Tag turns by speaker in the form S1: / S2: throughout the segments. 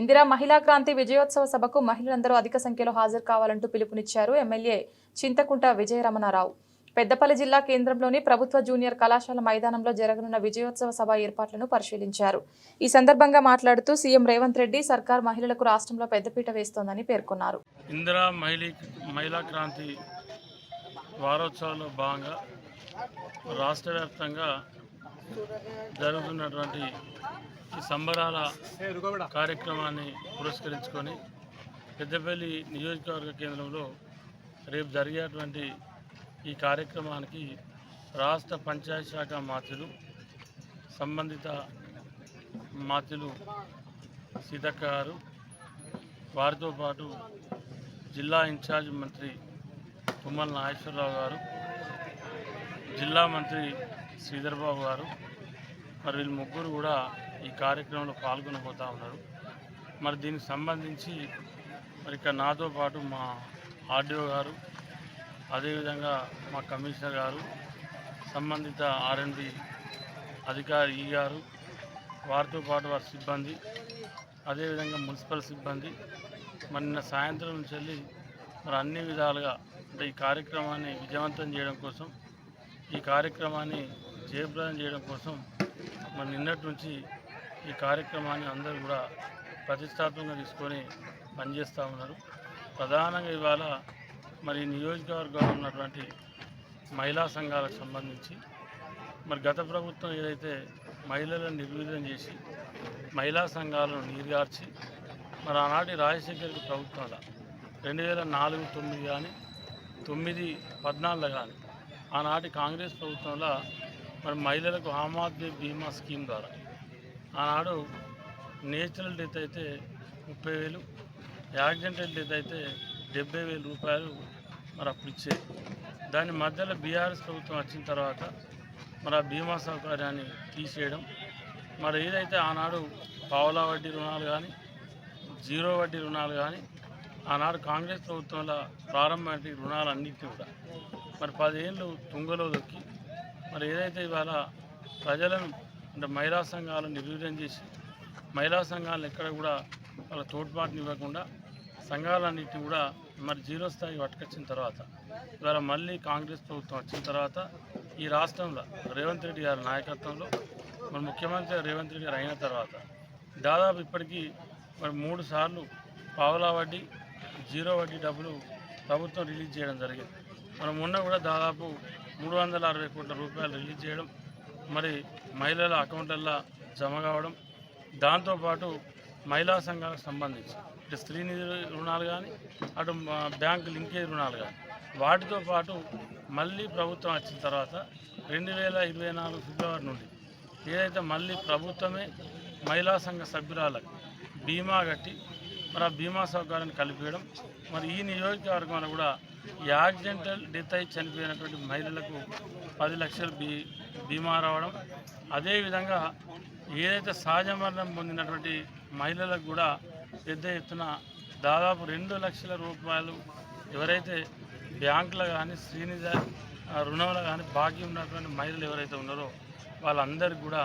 S1: ఇందిరా మహిళా క్రాంతి విజయోత్సవ సభకు మహిళలందరూ అధిక సంఖ్యలో హాజరు కావాలంటూ పిలుపునిచ్చారు ఎమ్మెల్యే చింతకుంట విజయరమణారావు. పెద్దపల్లి జిల్లా కేంద్రంలోని ప్రభుత్వ జూనియర్ కళాశాల మైదానంలో జరగనున్న విజయోత్సవ సభ ఏర్పాట్లను పరిశీలించారు. ఈ సందర్భంగా మాట్లాడుతూ సీఎం రేవంత్ రెడ్డి సర్కార్ మహిళలకు రాష్ట్రంలో పెద్దపీట వేస్తోందని పేర్కొన్నారు.
S2: ఇందిరా మహిళా క్రాంతి వారోత్సవంలో భాగంగా రాష్ట్ర వ్యాప్తంగా జరుగుతున్నటువంటి ఈ సంబరాల కార్యక్రమాన్ని పురస్కరించుకొని పెద్దపల్లి నియోజకవర్గ కేంద్రంలో రేపు జరిగేటువంటి ఈ కార్యక్రమానికి రాష్ట్ర పంచాయతీ శాఖ మాత్రులు సంబంధిత మాత్రులు సీతక్క గారు వారితో పాటు జిల్లా ఇన్ఛార్జ్ మంత్రి తుమ్మల నాగేశ్వరరావు గారు జిల్లా మంత్రి శ్రీధర్బాబు గారు మరి వీళ్ళు ముగ్గురు కూడా ఈ కార్యక్రమంలో పాల్గొనబోతూ ఉన్నారు. మరి దీనికి సంబంధించి మరి ఇక్కడ నాతో పాటు మా ఆర్డీఓ గారు అదేవిధంగా మా కమిషనర్ గారు సంబంధిత ఆర్ఎండ్బి అధికారి ఈ గారు వారితో పాటు వారి సిబ్బంది అదేవిధంగా మున్సిపల్ సిబ్బంది మరి నిన్న సాయంత్రం నుంచి వెళ్ళి మరి అన్ని విధాలుగా అంటే ఈ కార్యక్రమాన్ని విజయవంతం చేయడం కోసం ఈ కార్యక్రమాన్ని జయప్రదం చేయడం కోసం మరి నిన్నటి నుంచి ఈ కార్యక్రమాన్ని అందరూ కూడా ప్రతిష్టాత్మకంగా తీసుకొని పనిచేస్తూ ఉన్నారు. ప్రధానంగా ఇవాళ మరి నియోజకవర్గంలో ఉన్నటువంటి మహిళా సంఘాలకు సంబంధించి మరి గత ప్రభుత్వం ఏదైతే మహిళలను నిర్వీర్యం చేసి మహిళా సంఘాలను నీరుగార్చి మరి ఆనాటి రాజశేఖర్ ప్రభుత్వంలో రెండు వేల నాలుగు తొమ్మిది కానీ తొమ్మిది పద్నాలుగులో కానీ ఆనాటి కాంగ్రెస్ ప్రభుత్వంలో మరి మహిళలకు ఆమ్ ఆద్మీ బీమా స్కీమ్ ద్వారా ఆనాడు నేచురల్ డెత్ అయితే ముప్పై వేలు యాక్సిడెంటల్ డెత్ అయితే డెబ్బై వేల రూపాయలు మరి అప్పుడు ఇచ్చేది. దాని మధ్యలో బీఆర్ఎస్ ప్రభుత్వం వచ్చిన తర్వాత మరి ఆ బీమా సౌకర్యాన్ని తీసేయడం. మరి ఏదైతే ఆనాడు పావులా వడ్డీ రుణాలు కానీ జీరో వడ్డీ రుణాలు కానీ ఆనాడు కాంగ్రెస్ ప్రభుత్వంలో ప్రారంభమైన రుణాలన్నింటినీ కూడా మరి పదేళ్ళు తుంగలో దొక్కి మరి ఏదైతే ఇవాళ ప్రజలను అంటే మహిళా సంఘాలను నిర్వీర్యం చేసి మహిళా సంఘాలను ఎక్కడ కూడా వాళ్ళ తోడ్పాటుని ఇవ్వకుండా సంఘాలన్నింటినీ కూడా మరి జీరో స్థాయి పట్టుకొచ్చిన తర్వాత ఇవాళ మళ్ళీ కాంగ్రెస్ ప్రభుత్వం వచ్చిన తర్వాత ఈ రాష్ట్రంలో రేవంత్ రెడ్డి గారి నాయకత్వంలో మరి ముఖ్యమంత్రి రేవంత్ రెడ్డి గారు అయిన తర్వాత దాదాపు ఇప్పటికీ మరి మూడు సార్లు పావలా వడ్డీ జీరో వడ్డీ డబ్బులు ప్రభుత్వం రిలీజ్ చేయడం జరిగింది. మనం మొన్న కూడా దాదాపు మూడు వందల అరవై కోట్ల రూపాయలు రిలీజ్ చేయడం మరి మహిళల అకౌంట్లలో జమ కావడం దాంతోపాటు మహిళా సంఘాలకు సంబంధించి. ఇటు స్త్రీ నిధి రుణాలు కానీ అటు బ్యాంకు లింకేజ్ రుణాలు కానీ వాటితో పాటు మళ్ళీ ప్రభుత్వం వచ్చిన తర్వాత రెండు వేల ఇరవై నాలుగు ఫిబ్రవరి నుండి ఏదైతే మళ్ళీ ప్రభుత్వమే మహిళా సంఘ సభ్యురాలకు బీమా కట్టి మరి ఆ బీమా సౌకర్యాన్ని కలిపేయడం మరి ఈ నియోజకవర్గంలో కూడా ఈ యాక్సిడెంటల్ డెత్ అయి చనిపోయినటువంటి మహిళలకు పది లక్షలు బీ బీమా రావడం. అదేవిధంగా ఏదైతే సహజ మరణం పొందినటువంటి మహిళలకు కూడా పెద్ద ఎత్తున దాదాపు రెండు లక్షల రూపాయలు ఎవరైతే బ్యాంకులో కానీ శ్రీనిధ ఆ, రుణంలో కానీ బాకీ ఉన్నటువంటి మహిళలు ఎవరైతే ఉన్నారో వాళ్ళందరికీ కూడా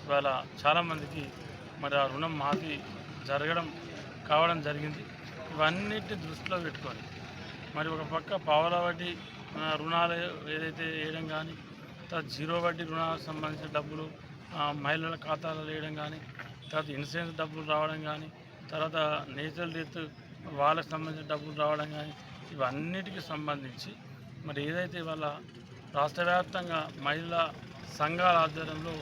S2: ఇవాళ చాలామందికి మరి ఆ రుణం మాఫీ జరగడం కావడం జరిగింది. ఇవన్నిటి దృష్టిలో పెట్టుకొని మరి ఒక పక్క పావలా వడ్డీ రుణాలు ఏదైతే వేయడం కానీ తర్వాత జీరో వడ్డీ రుణాలకు సంబంధించిన డబ్బులు మహిళల ఖాతాలో వేయడం కానీ తర్వాత ఇన్సూరెన్స్ డబ్బులు రావడం కానీ తర్వాత నేచురల్ డెత్ వాళ్ళకి సంబంధించిన డబ్బులు రావడం కానీ ఇవన్నిటికి సంబంధించి మరి ఏదైతే ఇవాళ రాష్ట్ర వ్యాప్తంగా మహిళా సంఘాల ఆధ్వర్యంలో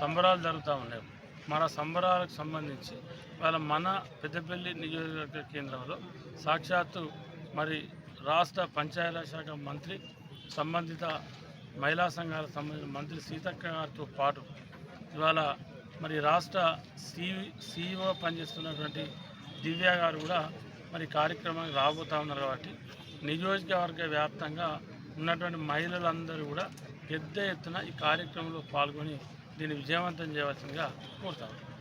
S2: సంబరాలు జరుగుతూ ఉన్నాయి. మన సంబరాలకు సంబంధించి వాళ్ళ మన పెద్దపల్లి నియోజకవర్గ కేంద్రంలో సాక్షాత్తు మరి రాష్ట్ర పంచాయతీ శాఖ మంత్రి సంబంధిత మహిళా సంఘాల సంబంధించిన మంత్రి సీతక్క గారితో పాటు ఇవాళ మరి రాష్ట్ర సి సిఇఓ పనిచేస్తున్నటువంటి దివ్య గారు కూడా మరి కార్యక్రమానికి రాబోతా ఉన్నారు కాబట్టి నియోజకవర్గ వ్యాప్తంగా ఉన్నటువంటి మహిళలందరూ కూడా పెద్ద ఎత్తున ఈ కార్యక్రమంలో పాల్గొని దీన్ని విజయవంతం చేయవలసిందిగా కోరుతాను